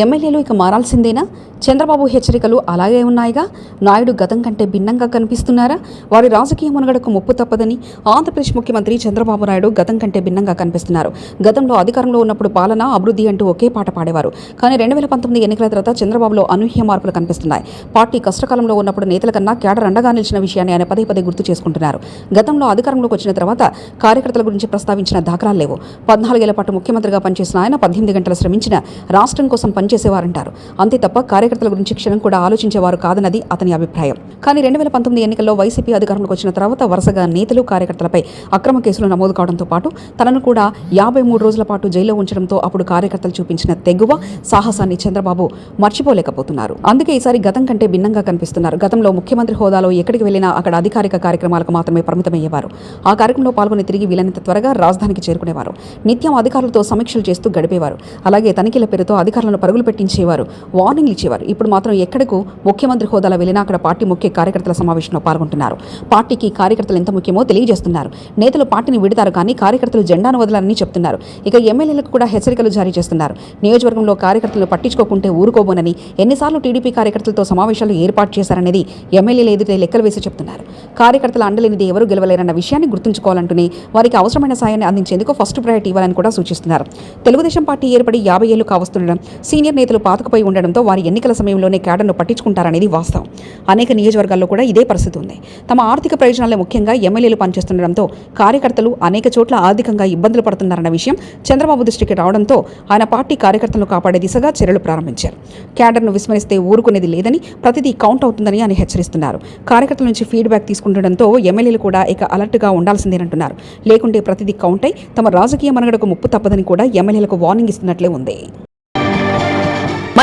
ఎమ్మెల్యేలు ఇక మారాల్సిందేనా? చంద్రబాబు హెచ్చరికలు అలాగే ఉన్నాయిగా. నాయుడు గతం కంటే భిన్నంగా కనిపిస్తున్నారా? వారి రాజకీయ మునగడకు ముప్పు తప్పదని ఆంధ్రప్రదేశ్ ముఖ్యమంత్రి చంద్రబాబు నాయుడు గతం కంటే భిన్నంగా కనిపిస్తున్నారు. గతంలో అధికారంలో ఉన్నప్పుడు పాలన అభివృద్ధి అంటూ ఒకే పాట పాడేవారు. కానీ రెండు వేల పంతొమ్మిది ఎన్నికల తర్వాత చంద్రబాబులో అనూహ్య మార్పులు కనిపిస్తున్నాయి. పార్టీ కష్టకాలంలో ఉన్నప్పుడు నేతల కన్నా కేడర్ అండగా నిలిచిన విషయాన్ని ఆయన పదే పదే గుర్తు చేసుకుంటున్నారు. గతంలో అధికారంలోకి వచ్చిన తర్వాత కార్యకర్తల గురించి ప్రస్తావించిన దాఖలాలు లేవు. పద్నాలుగేళ్ళ పాటు ముఖ్యమంత్రిగా పనిచేసిన ఆయన పద్దెనిమిది గంటలు శ్రమించిన రాష్ట్రం కోసం పనిచేసేవారంటారు. అంతే తప్ప కార్యకర్తల గురించి క్షణం కూడా ఆలోచించేవారు కాదన్నది అతని అభిప్రాయం. కానీ రెండు వేల పంతొమ్మిది ఎన్నికల్లో వైసీపీ అధికారంలోకి వచ్చిన తర్వాత వరుసగా నేతలు కార్యకర్తలపై అక్రమ కేసులు నమోదు కావడంతో పాటు తనను కూడా యాభై మూడు రోజుల పాటు జైల్లో ఉంచడంతో అప్పుడు కార్యకర్తలు చూపించిన తెగువ సాహసాన్ని చంద్రబాబు మర్చిపోలేకపోతున్నారు. అందుకే ఈసారి గతం కంటే భిన్నంగా కనిపిస్తున్నారు. గతంలో ముఖ్యమంత్రి హోదాలో ఎక్కడికి వెళ్ళినా అక్కడ అధికారిక కార్యక్రమాలకు మాత్రమే పరిమితమయ్యేవారు. ఆ కార్యక్రమంలో పాల్గొని తిరిగి వీలైనంత త్వరగా రాజధానికి చేరుకునేవారు. నిత్యం అధికారులతో సమీక్షలు చేస్తూ గడిపేవారు. అలాగే తనిఖీల పేరుతో అధికారులను పరుగులు పెట్టించేవారు వార్నింగ్లు ఇచ్చేవారు. ఇప్పుడు మాత్రం ఎక్కడకు ముఖ్యమంత్రి హోదాలో వెళ్ళినా అక్కడ పార్టీ ముఖ్య కార్యకర్తల సమావేశంలో పాల్గొంటున్నారు. పార్టీకి కార్యకర్తలు ఎంత ముఖ్యమో తెలియజేస్తున్నారు. నేతలు పార్టీని విడతారు కానీ కార్యకర్తలు జెండాను వదలాలని చెప్తున్నారు. ఇక ఎమ్మెల్యేలకు కూడా హెచ్చరికలు జారీ చేస్తున్నారు. నియోజకవర్గంలో కార్యకర్తలు పట్టించుకోకుంటే ఊరుకోబోనని ఎన్నిసార్లు టీడీపీ కార్యకర్తలతో సమావేశాలు ఏర్పాటు చేశారనేది ఎమ్మెల్యేలు ఎదుటే లెక్కలు వేసి చెప్తున్నారు. కార్యకర్తల అండలేనిది ఎవరు గెలవలేరన్న విషయాన్ని గుర్తుంచుకోవాలంటూనే వారికి అవసరమైన సాయాన్ని అందించేందుకు ఫస్ట్ ప్రయారిటీ ఇవ్వాలని కూడా సూచిస్తున్నారు. తెలుగుదేశం పార్టీ ఏర్పడి యాభై ఏళ్ళు కావస్తుండడం సీనియర్ నేతలు పాతుకుపోయి ఉండడంతో వారి ఎన్నికల సమయంలోనే క్యాడర్ను పట్టించుకుంటారనేది వాస్తవం. అనేక నియోజకవర్గాల్లో కూడా ఇదే పరిస్థితి ఉంది. తమ ఆర్థిక ప్రయోజనాలే ముఖ్యంగా ఎమ్మెల్యేలు పనిచేస్తుండడంతో కార్యకర్తలు అనేక చోట్ల ఆర్థికంగా ఇబ్బందులు పడుతున్నారన్న విషయం చంద్రబాబు దృష్టికి రావడంతో ఆయన పార్టీ కార్యకర్తలను కాపాడే దిశగా చర్యలు ప్రారంభించారు. క్యాడర్ను విస్మరిస్తే ఊరుకునేది లేదని ప్రతిదీ కౌంట్ అవుతుందని ఆయన హెచ్చరిస్తున్నారు. కార్యకర్తల నుంచి ఫీడ్బ్యాక్ తీసుకుంటుండడంతో ఎమ్మెల్యేలు కూడా ఇక అలర్ట్గా ఉండాల్సిందేనంటున్నారు. లేకుంటే ప్రతిదీ కౌంట్ అయి తమ రాజకీయ మనుగడకు ముప్పు తప్పదని కూడా ఎమ్మెల్యేలకు వార్నింగ్ ఇస్తున్నట్లే ఉంది.